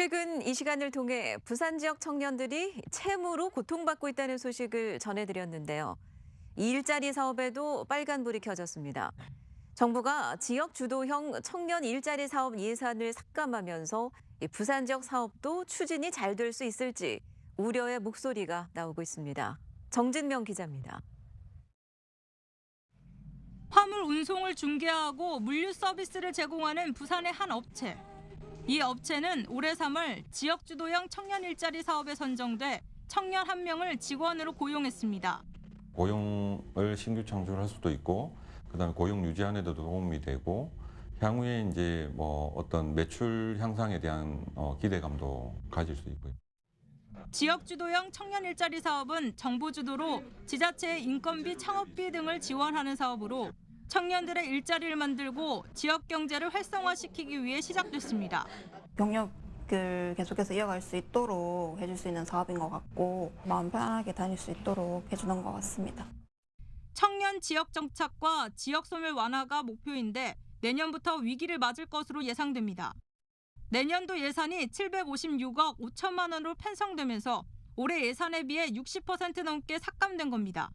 최근 이 시간을 통해 부산 지역 청년들이 채무로 고통받고 있다는 소식을 전해드렸는데요. 이 일자리 사업에도 빨간불이 켜졌습니다. 정부가 지역 주도형 청년 일자리 사업 예산을 삭감하면서 이 부산 지역 사업도 추진이 잘 될 수 있을지 우려의 목소리가 나오고 있습니다. 정진명 기자입니다. 화물 운송을 중개하고 물류 서비스를 제공하는 부산의 한 업체. 이 업체는 올해 3월 지역 주도형 청년 일자리 사업에 선정돼 청년 한 명을 직원으로 고용했습니다. 고용을 신규 창출할 수도 있고 그다음에 고용 유지하는 데도 도움이 되고 향후에 이제 뭐 어떤 매출 향상에 대한 어, 기대감도 가질 수 있고요. 지역 주도형 청년 일자리 사업은 정부 주도로 지자체의 인건비, 창업비 등을 지원하는 사업으로 청년들의 일자리를 만들고 지역 경제를 활성화시키기 위해 시작됐습니다. 경력을 계속해서 이어갈 수 있도록 해줄 수 있는 사업인 것 같고 마음 편하게 다닐 수 있도록 해주는 것 같습니다. 청년 지역 정착과 지역 소멸 완화가 목표인데 내년부터 위기를 맞을 것으로 예상됩니다. 내년도 예산이 756억 5천만 원으로 편성되면서 올해 예산에 비해 60% 넘게 삭감된 겁니다.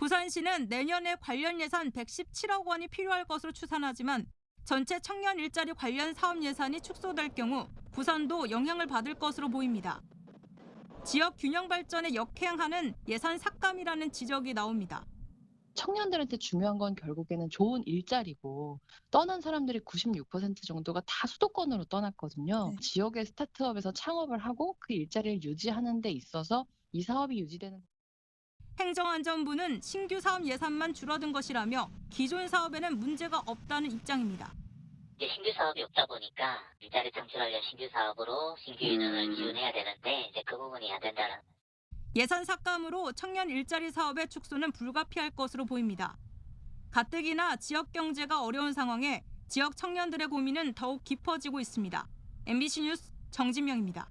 부산시는 내년에 관련 예산 117억 원이 필요할 것으로 추산하지만 전체 청년 일자리 관련 사업 예산이 축소될 경우 부산도 영향을 받을 것으로 보입니다. 지역 균형 발전에 역행하는 예산 삭감이라는 지적이 나옵니다. 청년들한테 중요한 건 결국에는 좋은 일자리고 떠난 사람들이 96% 정도가 다 수도권으로 떠났거든요. 네. 지역의 스타트업에서 창업을 하고 그 일자리를 유지하는 데 있어서 이 사업이 유지되는 행정안전부는 신규 사업 예산만 줄어든 것이라며 기존 사업에는 문제가 없다는 입장입니다. 이제 신규 사업이 없다 보니까 일자리 창출하려는 신규 사업으로 신규 인원을 기운해야 되는데 이제 그 부분이 안 된다는 예산 삭감으로 청년 일자리 사업의 축소는 불가피할 것으로 보입니다. 가뜩이나 지역 경제가 어려운 상황에 지역 청년들의 고민은 더욱 깊어지고 있습니다. MBC 뉴스 정진명입니다.